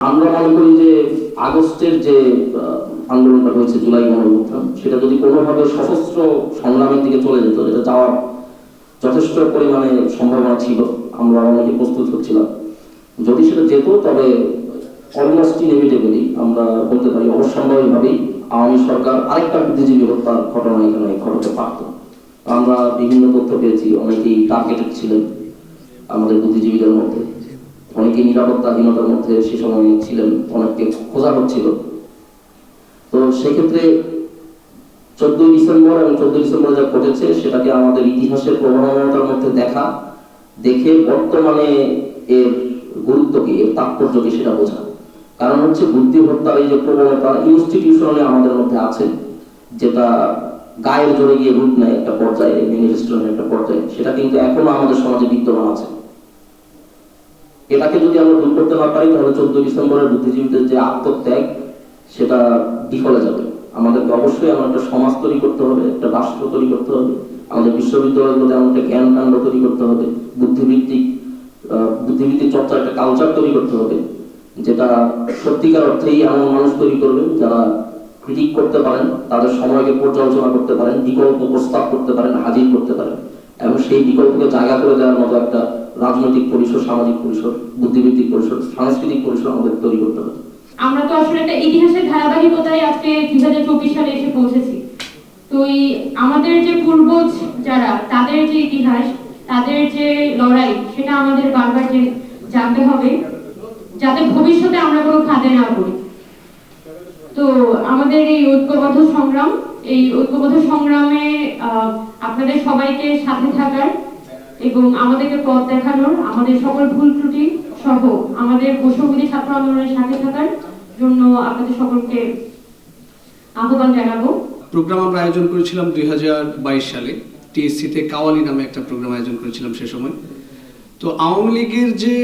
আমরা মনে করি যে আগস্টের যে আন্দোলনটা হয়েছে জুলাই গণঅভ্যুত্থান, সেটা যদি কোনোভাবে সশস্ত্র সংগ্রামের দিকে চলে যেত, এটা যাওয়ার যথেষ্ট পরিমাণে সম্ভাবনা ছিল। আমরা অনেকে প্রস্তুত হচ্ছিলাম। যদি সেটা যেত, তবে অলমোস্ট ইনএভিটেবলি আমরা বলতে পারি অবশ্যম্ভাবীভাবেই আওয়ামী সরকার আরেকটা বুদ্ধিজীবী হত্যার ঘটনা এখানে ঘটাতে পারত। আমরা বিভিন্ন তথ্য পেয়েছি, অনেকেই টার্গেটেড ছিলেন আমাদের বুদ্ধিজীবীদের মধ্যে। অনেকে নিরাপত্তাহীনতার মধ্যে সে সময় ছিলেন, অনেককে খোঁজা হচ্ছিল। তো সেক্ষেত্রে চোদ্দই ডিসেম্বর এবং চোদ্দই ডিসেম্বর যা ঘটেছে, সেটাকে আমাদের ইতিহাসের প্রবণতার মধ্যে দেখা, দেখে বর্তমানে এর গুরুত্বকে, এর তাৎপর্য কি সেটা বোঝা। কারণ হচ্ছে বুদ্ধি হত্যার এই যে প্রবণতা ইনস্টিটিউশনালি আমাদের মধ্যে আছে, যেটা গায়ের জোরে গিয়ে রূপ নেয় একটা পর্যায়ে ম্যানিফেস্টোর একটা পর্যায়ে, সেটা কিন্তু এখনও আমাদের সমাজে বিদ্যমান আছে। এটাকে যদি আমরা দূর করতে না পারি, তাহলে চোদ্দ ডিসেম্বরের বুদ্ধিজীবীদের যে আত্মত্যাগ, সেটা বিফলে যাবে। আমাদেরকে অবশ্যই আমার একটা সমাজ তৈরি করতে হবে, একটা রাষ্ট্র তৈরি করতে হবে, আমাদের বিশ্ববিদ্যালয়গুলোতে এমন একটা জ্ঞান কাণ্ড তৈরি করতে হবে বুদ্ধিভিত্তিক বুদ্ধিভিত্তিক চর্চার একটা কালচার তৈরি করতে হবে, যেটা সত্যিকার অর্থেই এমন মানুষ তৈরি করবে যারা ক্রিটিক করতে পারেন, তাদের সময়কে পর্যালোচনা করতে পারেন, বিকল্প প্রস্তাব করতে পারেন, হাজির করতে পারেন। এবং সেই বিকল্পকে জায়গা করে দেওয়ার মতো একটা রাজনৈতিক পরিসর, সামাজিক পরিসর বুদ্ধিভিত্তিক পরিসর, সাংস্কৃতিক পরিসর আমাদের তৈরি করতে হবে। আমরা তো আসলে একটা ইতিহাসের ধারাবাহিকতায় আজকে দুই হাজার চব্বিশ সালে এসে পৌঁছেছি। তো এই আমাদের যে পূর্বজ যারা, তাদের যে ইতিহাস, তাদের যে লড়াই, সেটা আমাদের বারবার যে জানতে হবে, যাতে ভবিষ্যতে আমরা কোনো খাতে না পড়ি। তো আমাদের এই ঐক্যবদ্ধ সংগ্রাম, এই ঐক্যবদ্ধ সংগ্রামে আপনাদের সবাইকে সাথে থাকার এবং আমাদেরকে পথ দেখানোর আমাদের সকল ভুল ত্রুটি সহ আমাদের বৈষম্যবিধি ছাত্র আন্দোলনের সাথে থাকার জন্য আপনাদের সকলকে আহ্বান জানাব। প্রোগ্রাম আমরা আয়োজন করেছিলাম দুই সালে। টিএসসিতে কাওয়ালি নামে একটা প্রোগ্রাম আয়োজন করেছিলাম সে সময়। তো আওয়ামী লীগের যে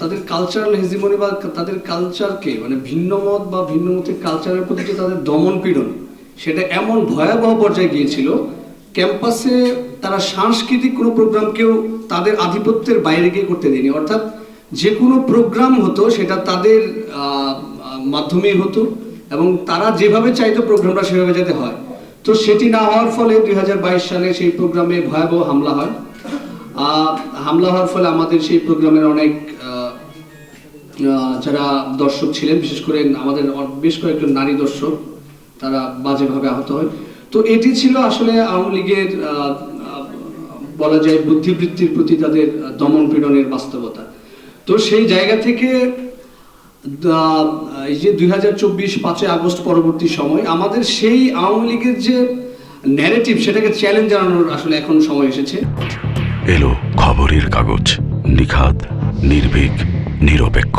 তাদের কালচারাল হেজিমনি বা তাদের কালচারকে মানে ভিন্ন মত বা ভিন্ন মতের কালচারের প্রতি যে তাদের দমন পীড়ন সেটা এমন ভয়াবহ পর্যায়ে গিয়েছিল ক্যাম্পাসে তারা সাংস্কৃতিক কোনো প্রোগ্রামকেও তাদের আধিপত্যের বাইরে গিয়ে করতে দেয়নি। অর্থাৎ যে কোনো প্রোগ্রাম হতো, সেটা তাদের মাধ্যমেই হতো এবং তারা যেভাবে চাইতো প্রোগ্রামটা সেভাবে যাতে হয়। তো সেটি না হওয়ার ফলে দুই হাজার বাইশ সালে সেই প্রোগ্রামে ভয়াবহ হামলা হয়। হামলা হওয়ার ফলে আমাদের সেই প্রোগ্রামের অনেক যারা দর্শক ছিলেন, বিশেষ করে আমাদের বেশ কয়েকজন নারী দর্শক, তারা বাজেভাবে আহত হয়। তো এটি ছিল আসলে আওয়ামী লীগের বলা যায় বুদ্ধিবৃত্তির প্রতি তাদের দমন পীড়নের বাস্তবতা। তো সেই জায়গা থেকে এই যে দুই হাজার চব্বিশ পাঁচই আগস্ট পরবর্তী সময়, আমাদের সেই আওয়ামী লীগের যে ন্যারেটিভ সেটাকে চ্যালেঞ্জ জানানোর আসলে এখন সময় এসেছে। এলো খবরের কাগজ, নিখাদ, নির্ভীক, নিরপেক্ষ।